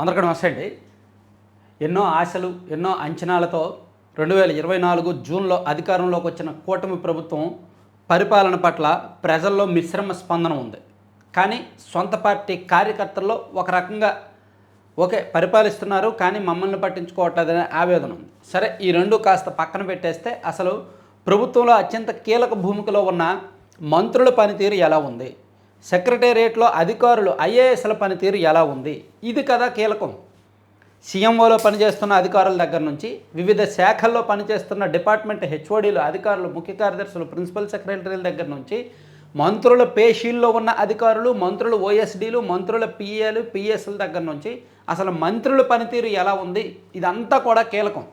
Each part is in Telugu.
అందరికీ నమస్తే అండి. ఎన్నో ఆశలు ఎన్నో అంచనాలతో రెండు వేల ఇరవై నాలుగు జూన్లో అధికారంలోకి వచ్చిన కూటమి ప్రభుత్వం పరిపాలన పట్ల ప్రజల్లో మిశ్రమ స్పందన ఉంది. కానీ సొంత పార్టీ కార్యకర్తల్లో ఒక రకంగా ఓకే పరిపాలిస్తున్నారు కానీ మమ్మల్ని పట్టించుకోవట్లేదనే ఆవేదన ఉంది. సరే ఈ రెండు కాస్త పక్కన పెట్టేస్తే అసలు ప్రభుత్వంలో అత్యంత కీలక భూమికలో ఉన్న మంత్రుల పనితీరు ఎలా ఉంది? సెక్రటేరియట్లో అధికారులు ఐఏఎస్ల పనితీరు ఎలా ఉంది? ఇది కదా కీలకం. సీఎంఓలో పనిచేస్తున్న అధికారుల దగ్గర నుంచి వివిధ శాఖల్లో పనిచేస్తున్న డిపార్ట్మెంట్ హెచ్ఓడీలు అధికారులు ముఖ్య కార్యదర్శులు ప్రిన్సిపల్ సెక్రటరీల దగ్గర నుంచి మంత్రుల పేషీల్లో ఉన్న అధికారులు మంత్రులు ఓఎస్డీలు మంత్రుల పిఏలు పిఎస్ల దగ్గర నుంచి అసలు మంత్రుల పనితీరు ఎలా ఉంది? ఇదంతా కూడా కీలకం.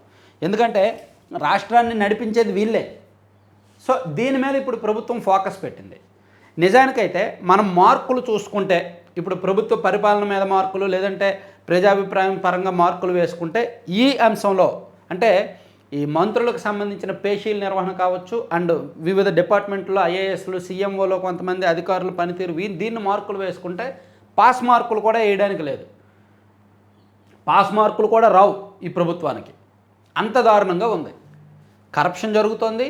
ఎందుకంటే రాష్ట్రాన్ని నడిపించేది వీళ్ళే. సో దీని మీద ఇప్పుడు ప్రభుత్వం ఫోకస్ పెట్టింది. నిజానికైతే మనం మార్కులు చూసుకుంటే ఇప్పుడు ప్రభుత్వ పరిపాలన మీద మార్కులు లేదంటే ప్రజాభిప్రాయం పరంగా మార్కులు వేసుకుంటే ఈ అంశంలో అంటే ఈ మంత్రులకు సంబంధించిన పేషీల నిర్వహణ కావచ్చు అండ్ వివిధ డిపార్ట్మెంట్లో ఐఏఎస్లు సీఎంఓలో కొంతమంది అధికారులు పనితీరు వీ దీన్ని మార్కులు వేసుకుంటే పాస్ మార్కులు కూడా వేయడానికి లేదు. పాస్ మార్కులు కూడా రావు ఈ ప్రభుత్వానికి. అంత దారుణంగా ఉంది. కరప్షన్ జరుగుతోంది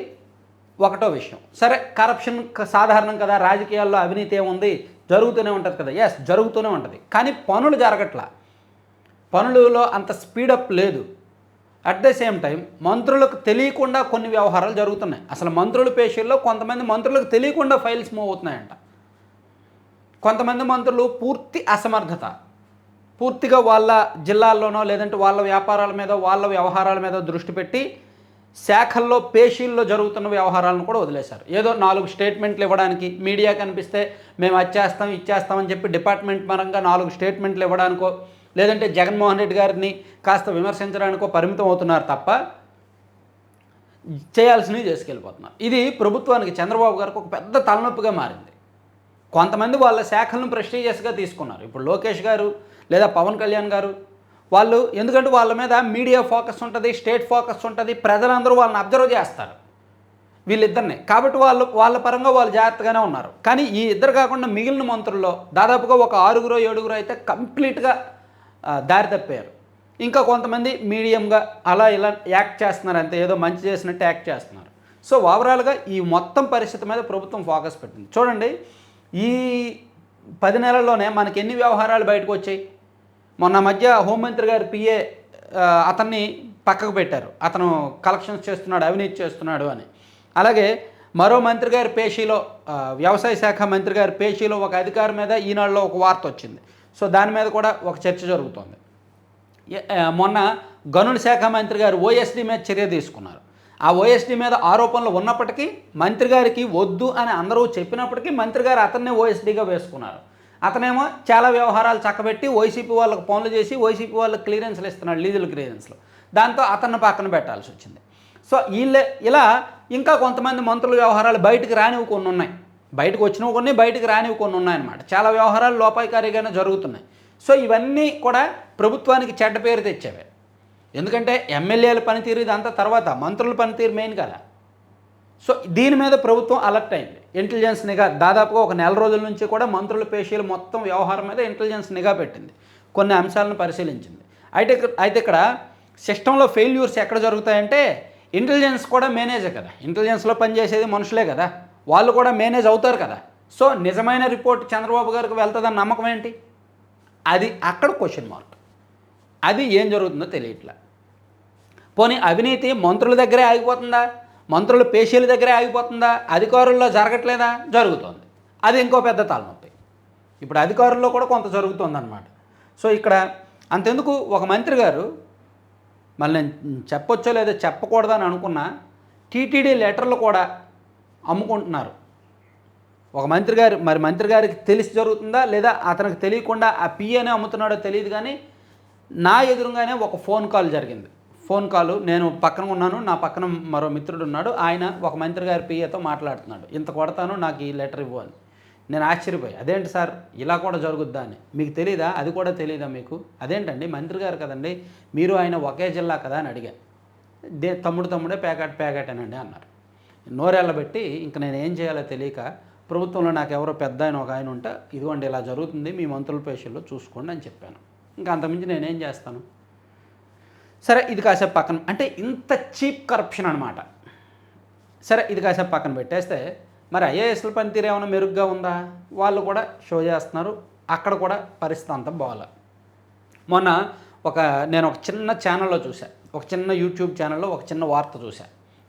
ఒకటో విషయం. సరే కరప్షన్ సాధారణం కదా రాజకీయాల్లో అవినీతి ఏముంది? జరుగుతూనే ఉంటుంది కదా. ఎస్ జరుగుతూనే ఉంటుంది. కానీ పనులు జరగట్లా. పనులలో అంత స్పీడప్ లేదు. అట్ ద సేమ్ టైం మంత్రులకు తెలియకుండా కొన్ని వ్యవహారాలు జరుగుతున్నాయి. అసలు మంత్రుల పేషీల్లో కొంతమంది మంత్రులకు తెలియకుండా ఫైల్స్ మూవ్ అవుతున్నాయంట. కొంతమంది మంత్రులు పూర్తి అసమర్థత. పూర్తిగా వాళ్ళ జిల్లాల్లోనో లేదంటే వాళ్ళ వ్యాపారాల మీద వాళ్ళ వ్యవహారాల మీద దృష్టి పెట్టి శాఖల్లో పేషీల్లో జరుగుతున్న వ్యవహారాలను కూడా వదిలేశారు. ఏదో నాలుగు స్టేట్మెంట్లు ఇవ్వడానికి మీడియా కనిపిస్తే మేము అచ్చేస్తాం ఇచ్చేస్తామని చెప్పి డిపార్ట్మెంట్ పరంగా నాలుగు స్టేట్మెంట్లు ఇవ్వడానికో లేదంటే జగన్మోహన్ రెడ్డి గారిని కాస్త విమర్శించడానికో పరిమితం అవుతున్నారు తప్ప చేయాల్సినవి చేసుకెళ్ళిపోతున్నారు. ఇది ప్రభుత్వానికి చంద్రబాబు గారికి ఒక పెద్ద తలనొప్పిగా మారింది. కొంతమంది వాళ్ళ శాఖలను ప్రెస్టీజియస్గా తీసుకున్నారు. ఇప్పుడు లోకేష్ గారు లేదా పవన్ కళ్యాణ్ గారు వాళ్ళు ఎందుకంటే వాళ్ళ మీద మీడియా ఫోకస్ ఉంటుంది స్టేట్ ఫోకస్ ఉంటుంది ప్రజలందరూ వాళ్ళని అబ్జర్వ్ చేస్తారు వీళ్ళిద్దరిని. కాబట్టి వాళ్ళు వాళ్ళ పరంగా వాళ్ళు జాగ్రత్తగానే ఉన్నారు. కానీ ఈ ఇద్దరు కాకుండా మిగిలిన మంత్రుల్లో దాదాపుగా ఒక ఆరుగురు ఏడుగురు అయితే కంప్లీట్గా దారి తప్పారు. ఇంకా కొంతమంది మీడియంగా అలా ఇలా యాక్ట్ చేస్తున్నారు అంతే ఏదో మంచి చేసినట్టు యాక్ట్ చేస్తున్నారు. సో ఓవరాల్గా ఈ మొత్తం పరిస్థితి మీద ప్రభుత్వం ఫోకస్ పెట్టింది. చూడండి ఈ పది నెలల్లోనే మనకి ఎన్ని వ్యవహారాలు బయటకు వచ్చాయి? మొన్న మధ్య హోంమంత్రి గారు పిఏ అతన్ని పక్కకు పెట్టారు. అతను కలెక్షన్స్ చేస్తున్నాడు అవినీతి చేస్తున్నాడు అని. అలాగే మరో మంత్రి గారి పేషీలో వ్యవసాయ శాఖ మంత్రి గారి పేషీలో ఒక అధికారి మీద ఈనాడులో ఒక వార్త వచ్చింది. సో దాని మీద కూడా ఒక చర్చ జరుగుతోంది. మొన్న గనుల శాఖ మంత్రి గారు ఓఎస్డీ మీద చర్య తీసుకున్నారు. ఆ ఓఎస్డీ మీద ఆరోపణలు ఉన్నప్పటికీ మంత్రి గారికి వద్దు అని అందరూ చెప్పినప్పటికీ మంత్రి గారు అతన్నే ఓఎస్డీగా వేసుకున్నారు. అతనేమో చాలా వ్యవహారాలు చక్కబెట్టి వైసీపీ వాళ్ళకి పనులు చేసి వైసీపీ వాళ్ళకి క్లియరెన్స్లు ఇస్తున్నాడు లీజల్ క్లియరెన్స్లు. దాంతో అతన్ని పక్కన పెట్టాల్సి వచ్చింది. సో వీళ్ళే ఇలా ఇంకా కొంతమంది మంత్రుల వ్యవహారాలు బయటకు రానివి కొన్ని ఉన్నాయి. బయటకు వచ్చినవి కొన్ని బయటకు రానివి కొన్ని ఉన్నాయన్నమాట. చాలా వ్యవహారాలు లోపాయికారిగానే జరుగుతున్నాయి. సో ఇవన్నీ కూడా ప్రభుత్వానికి చెడ్డ పేరు తెచ్చేవే. ఎందుకంటే ఎమ్మెల్యేల పనితీరు ఇదంతా తర్వాత మంత్రుల పనితీరు మెయిన్ కదా. సో దీని మీద ప్రభుత్వం అలర్ట్ అయింది. ఇంటెలిజెన్స్ నిఘా దాదాపుగా ఒక నెల రోజుల నుంచి కూడా మంత్రుల పేషీలు మొత్తం వ్యవహారం మీద ఇంటెలిజెన్స్ నిఘా పెట్టింది. కొన్ని అంశాలను పరిశీలించింది. అయితే ఇక్కడ- అయితే ఇక్కడ సిస్టంలో ఫెయిల్యూర్స్ ఎక్కడ జరుగుతాయంటే ఇంటెలిజెన్స్ కూడా మేనేజే కదా. ఇంటెలిజెన్స్లో పనిచేసేది మనుషులే కదా. వాళ్ళు కూడా మేనేజ్ అవుతారు కదా. సో నిజమైన రిపోర్ట్ చంద్రబాబు గారికి వెళ్తుందన్న నమ్మకం ఏంటి? అది అక్కడ క్వశ్చన్ మార్క్ అది ఏం జరుగుతుందో తెలియట్లా. పోనీ అవినీతి మంత్రుల దగ్గరే ఆగిపోతుందా? మంత్రుల పేషీల దగ్గరే ఆగిపోతుందా? అధికారుల్లో జరగట్లేదా? జరుగుతోంది. అది ఇంకో పెద్ద తలనొప్పి. ఇప్పుడు అధికారుల్లో కూడా కొంత జరుగుతుందన్నమాట. సో ఇక్కడ అంతెందుకు ఒక మంత్రి గారు మళ్ళీ నేను చెప్పొచ్చో లేదో చెప్పకూడదని అనుకున్నా టీటీడీ లెటర్లు కూడా అమ్ముకుంటున్నారు. ఒక మంత్రి గారు మరి మంత్రి గారికి తెలిసి జరుగుతుందా? లేదా అతనికి తెలియకుండా ఆ పిఏనే అమ్ముతున్నాడో తెలియదు కానీ నా ఎదురుగానే ఒక ఫోన్ కాల్ జరిగింది. ఫోన్ కాల్ నేను పక్కన ఉన్నాను నా పక్కన మరో మిత్రుడు ఉన్నాడు ఆయన ఒక మంత్రి గారి పిఏతో మాట్లాడుతున్నాడు. ఇంత కొడతాను నాకు ఈ లెటర్ ఇవ్వు అని. నేను ఆశ్చర్యపోయి. అదేంటి సార్? ఇలా కూడా జరుగుద్దా అని. మీకు తెలియదా అది కూడా తెలియదా మీకు? అదేంటండి? మంత్రి గారు కదండి మీరు ఆయన ఒకే జిల్లా కదా అని అడిగా. దే తమ్ముడు తమ్ముడే ప్యాకెట్ ప్యాకెటేనండి అన్నారు. నోరెళ్ళబెట్టి ఇంక నేను ఏం చేయాలో తెలియక ప్రభుత్వంలో నాకు ఎవరో పెద్ద ఆయన ఒక ఆయన ఉంటే ఇదిగోండి ఇలా జరుగుతుంది మీ మంత్రుల పేషల్లో చూసుకోండి అని చెప్పాను. ఇంకా అంతకుమించి నేనేం చేస్తాను? సరే ఇది కాసేపు పక్కన అంటే ఇంత చీప్ కరప్షన్ అనమాట సరే ఇది కాసేపు పక్కన పెట్టేస్తే మరి ఐఏఎస్ల పనితీరు ఏమైనా మెరుగ్గా ఉందా? వాళ్ళు కూడా షో చేస్తున్నారు అక్కడ కూడా పరిస్థితి అంతా బాగాలే. మొన్న ఒక నేను ఒక చిన్న ఛానల్లో చూసా ఒక చిన్న యూట్యూబ్ ఛానల్లో ఒక చిన్న వార్త చూసా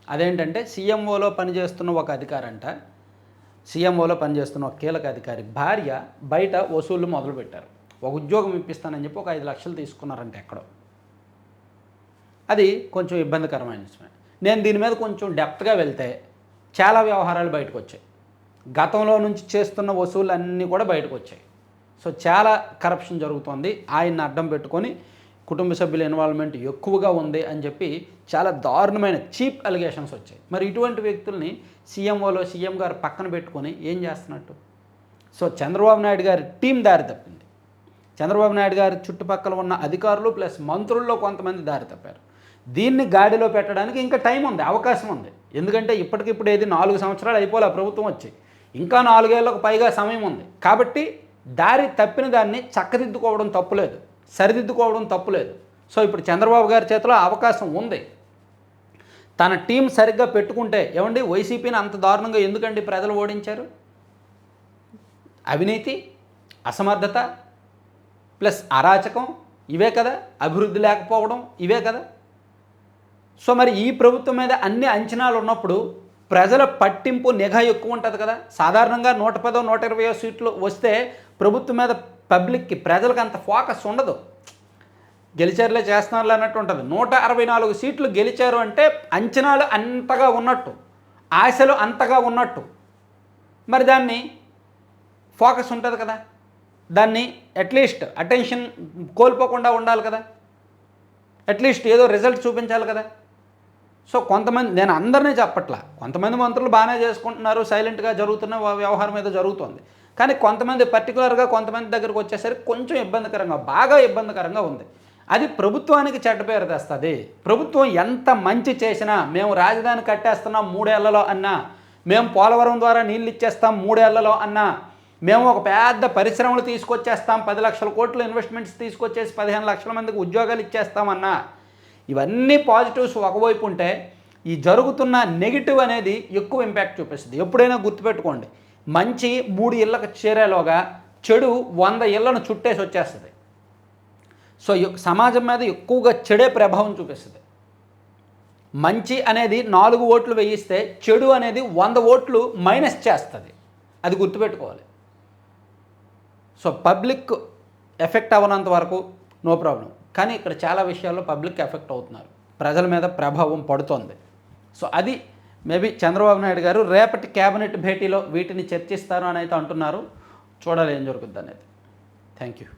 అదేంటంటే సీఎంఓలో పనిచేస్తున్న ఒక అధికారంట సీఎంఓలో పనిచేస్తున్న ఒక కీలక అధికారి భార్య బయట వసూళ్ళు మొదలుపెట్టారు. ఒక ఉద్యోగం ఇప్పిస్తానని చెప్పి ఒక ఐదు లక్షలు తీసుకున్నారంట ఎక్కడో. అది కొంచెం ఇబ్బందికరమైన విషయం నేను దీని మీద కొంచెం డెప్త్గా వెళ్తే చాలా వ్యవహారాలు బయటకు వచ్చాయి గతంలో నుంచి చేస్తున్న వసూళ్ళు అన్నీ కూడా బయటకు వచ్చాయి సో చాలా కరప్షన్ జరుగుతోంది. ఆయన్ని అడ్డం పెట్టుకొని కుటుంబ సభ్యుల ఇన్వాల్వ్మెంట్ ఎక్కువగా ఉంది అని చెప్పి చాలా దారుణమైన చీప్ అలిగేషన్స్ వచ్చాయి. మరి ఇటువంటి వ్యక్తుల్ని సీఎంఓలో సీఎం గారు పక్కన పెట్టుకొని ఏం చేస్తున్నట్టు? సో చంద్రబాబు నాయుడు గారి టీం దారి తప్పింది. చంద్రబాబు నాయుడు గారి చుట్టుపక్కల ఉన్న అధికారులు ప్లస్ మంత్రుల్లో కొంతమంది దారి తప్పారు. దీన్ని గాడిలో పెట్టడానికి ఇంకా టైం ఉంది అవకాశం ఉంది. ఎందుకంటే ఇప్పటికిప్పుడు ఏది నాలుగు సంవత్సరాలు అయిపోలే ప్రభుత్వం వచ్చి. ఇంకా నాలుగేళ్ళకు పైగా సమయం ఉంది. కాబట్టి దారి తప్పిన దాన్ని చక్కదిద్దుకోవడం తప్పులేదు సరిదిద్దుకోవడం తప్పులేదు. సో ఇప్పుడు చంద్రబాబు గారి చేతిలో అవకాశం ఉంది. తన టీం సరిగ్గా పెట్టుకుంటే ఏమండి వైసీపీని అంత దారుణంగా ఎందుకండి ప్రజలు ఓడించారు? అవినీతి అసమర్థత ప్లస్ అరాచకం ఇవే కదా. అభివృద్ధి లేకపోవడం ఇవే కదా. సో మరి ఈ ప్రభుత్వం మీద అన్ని అంచనాలు ఉన్నప్పుడు ప్రజల పట్టింపు నిఘా ఎక్కువ ఉంటుంది కదా. సాధారణంగా నూట పదో నూట ఇరవయో సీట్లు వస్తే ప్రభుత్వం మీద పబ్లిక్కి ప్రజలకు అంత ఫోకస్ ఉండదు. గెలిచారులే చేస్తున్నారులే అన్నట్టు ఉంటుంది. నూట అరవై నాలుగు సీట్లు గెలిచారు అంటే అంచనాలు అంతగా ఉన్నట్టు ఆశలు అంతగా ఉన్నట్టు. మరి దాన్ని ఫోకస్ ఉంటుంది కదా. దాన్ని అట్లీస్ట్ అటెన్షన్ కోల్పోకుండా ఉండాలి కదా. అట్లీస్ట్ ఏదో రిజల్ట్ చూపించాలి కదా. సో కొంతమంది నేను అందరినీ చెప్పట్లా. కొంతమంది మంత్రులు బాగానే చేసుకుంటున్నారు సైలెంట్గా జరుగుతున్న వ్యవహారం మీద జరుగుతుంది. కానీ కొంతమంది పర్టికులర్గా కొంతమంది దగ్గరకు వచ్చేసరికి కొంచెం ఇబ్బందికరంగా బాగా ఇబ్బందికరంగా ఉంది. అది ప్రభుత్వానికి చెడ్డ పేరు తెస్తుంది. ప్రభుత్వం ఎంత మంచి చేసినా మేము రాజధాని కట్టేస్తున్నాం మూడేళ్ళలో అన్నా మేము పోలవరం ద్వారా నీళ్ళు ఇచ్చేస్తాం మూడేళ్ళలో అన్నా మేము ఒక పెద్ద పరిశ్రమలు తీసుకొచ్చేస్తాం పది లక్షల కోట్ల ఇన్వెస్ట్మెంట్స్ తీసుకొచ్చేసి పదిహేను లక్షల మందికి ఉద్యోగాలు ఇచ్చేస్తామన్నా ఇవన్నీ పాజిటివ్స్ ఒకవైపు ఉంటే ఈ జరుగుతున్న నెగిటివ్ అనేది ఎక్కువ ఇంపాక్ట్ చూపిస్తుంది. ఎప్పుడైనా గుర్తుపెట్టుకోండి మంచి మూడు ఇళ్ళకు చేరేలోగా చెడు వంద ఇళ్ళను చుట్టేసి వచ్చేస్తుంది. సో సమాజం మీద ఎక్కువగా చెడే ప్రభావం చూపిస్తుంది. మంచి అనేది నాలుగు ఓట్లు వేయిస్తే చెడు అనేది వంద ఓట్లు మైనస్ చేస్తుంది. అది గుర్తుపెట్టుకోవాలి. సో పబ్లిక్ ఎఫెక్ట్ అవ్వనంత వరకు నో ప్రాబ్లం. కానీ ఇక్కడ చాలా విషయాల్లో పబ్లిక్ ఎఫెక్ట్ అవుతున్నారు. ప్రజల మీద ప్రభావం పడుతోంది. సో అది మేబీ చంద్రబాబు నాయుడు గారు రేపటి కేబినెట్ భేటీలో వీటిని చర్చిస్తారు అని అయితే అంటున్నారు. చూడాలి ఏం జరుగుద్ది అనేది. Thank you